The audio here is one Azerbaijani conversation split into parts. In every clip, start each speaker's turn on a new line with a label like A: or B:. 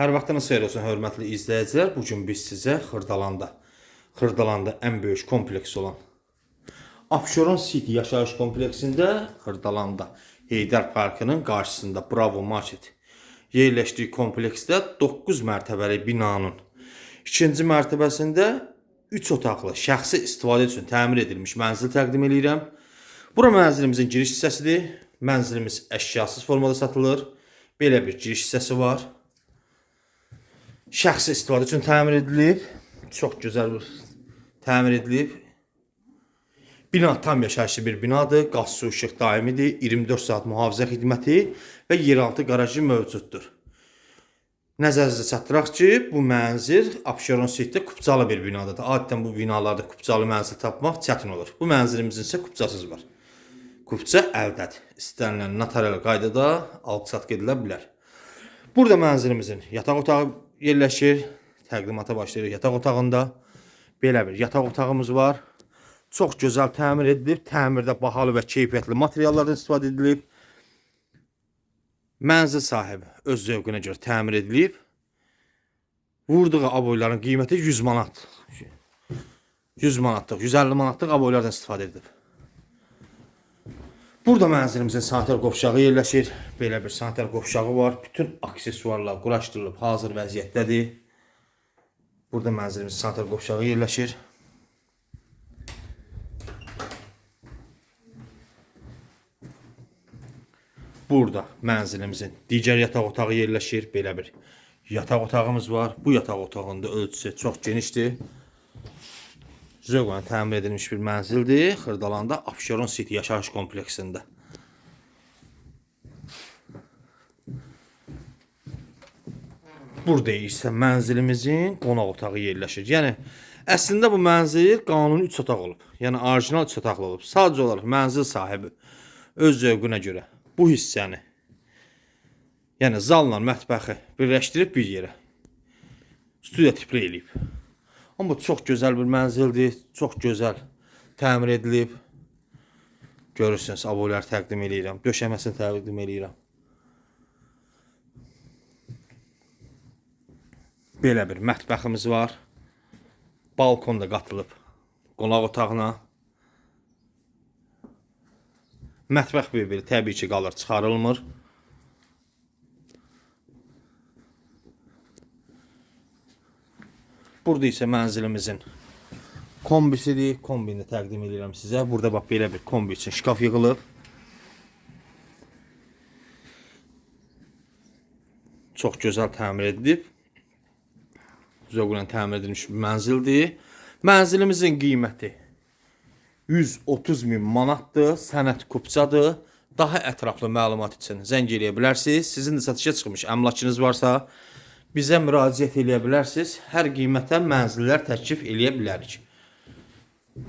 A: Hər vaxtınız xeyir olsun, hörmətli izləyicilər. Bu gün biz sizə Xırdalanda, Xırdalanda ən böyük kompleks olan Abşeron City yaşayış kompleksində Xırdalanda Heydər Parkının qarşısında Bravo Market yerləşdiyi kompleksdə 9 mərtəbəli binanın ikinci mərtəbəsində 3 otaqlı şəxsi istifadə üçün təmir edilmiş mənzil təqdim edirəm. Bura mənzilimizin giriş hissəsidir. Mənzilimiz əşyasız formada satılır. Belə bir giriş hissəsi var. Şəxsi istifadə üçün təmir edilib. Çox gözəl bir təmir edilib. Bina tam yaşayışlı bir binadır. Qaz, su, işıq daimidir. 24 saat mühafizə xidməti və yeraltı qarajı mövcuddur. Nəzərinizə çatdıraq ki, bu mənzil Abşeron City'də kupçalı bir binadadır. Adətən bu binalarda kupçalı mənzil tapmaq çətin olur. Bu mənzilimizin isə kupçasız var. Kupça əldədir. İstənilən notarial qaydada alqı-satqı edilə bilər. Burada mənzilimizin yataq otağı yerləşir. Təqdimata başlayırıq yataq otağında. Belə bir yataq otağımız var. Çox gözəl təmir edilib. Təmirdə bahalı və keyfiyyətli materiallardan istifadə edilib. Mənzil sahibi öz zövqünə görə təmir edilib. Vurduğu aboyların qiyməti 100 manat. 100 manatlıq, 150 manatlıq aboylardan istifadə edilib. Burada mənzilimizin sanitar qovşağı yerləşir. Belə bir sanitar qovşağı var. Bütün aksesuarlar quraşdırılıb hazır vəziyyətdədir. Burada mənzilimizin sanitar qovşağı yerləşir. Burada mənzilimizin digər yataq otağı yerləşir. Belə bir yataq otağımız var. Bu yataq otağında ölçüsü çox genişdir. Zövqlə təmir edilmiş bir mənzildir. Xırdalanda Abşeron City yaşayış kompleksində. Burada isə mənzilimizin qonaq otağı yerləşir. Yəni əslində bu mənzil qanuni 3 otaq olub. Yəni orijinal 3 otaqlı olub. Sadəcə olaraq mənzil sahibi öz zövqünə görə bu hissəni yəni zalla mətbəxi birləşdirib bir yerə studiya tipli eləyib. Amma çox gözəl bir mənzildir, çox gözəl təmir edilib. Görürsünüz, aboylar təqdim eləyirəm, döşəməsini təqdim eləyirəm. Belə bir mətbəximiz var. Balkon da qatılıb qonaq otağına. Mətbəx bir-biri təbii ki qalır, çıxarılmır. Burada isə mənzilimizin kombisidir. Kombini təqdim edirəm sizə. Burada bax belə bir kombi üçün şkaf yığılıb. Çox gözəl təmir edilib. Zövqlə təmir edilmiş bir mənzildir. Mənzilimizin qiyməti 130 min manatdır. Sənət kupçadır. Daha ətraflı məlumat üçün zəng eləyə bilərsiniz. Sizin də satışa çıxmış əmlakınız varsa bizə müraciət eləyə bilərsiniz. Hər qiymətə mənzillər təklif eləyə bilərik.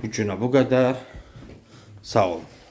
A: Bu günə bu qədər. Sağ olun.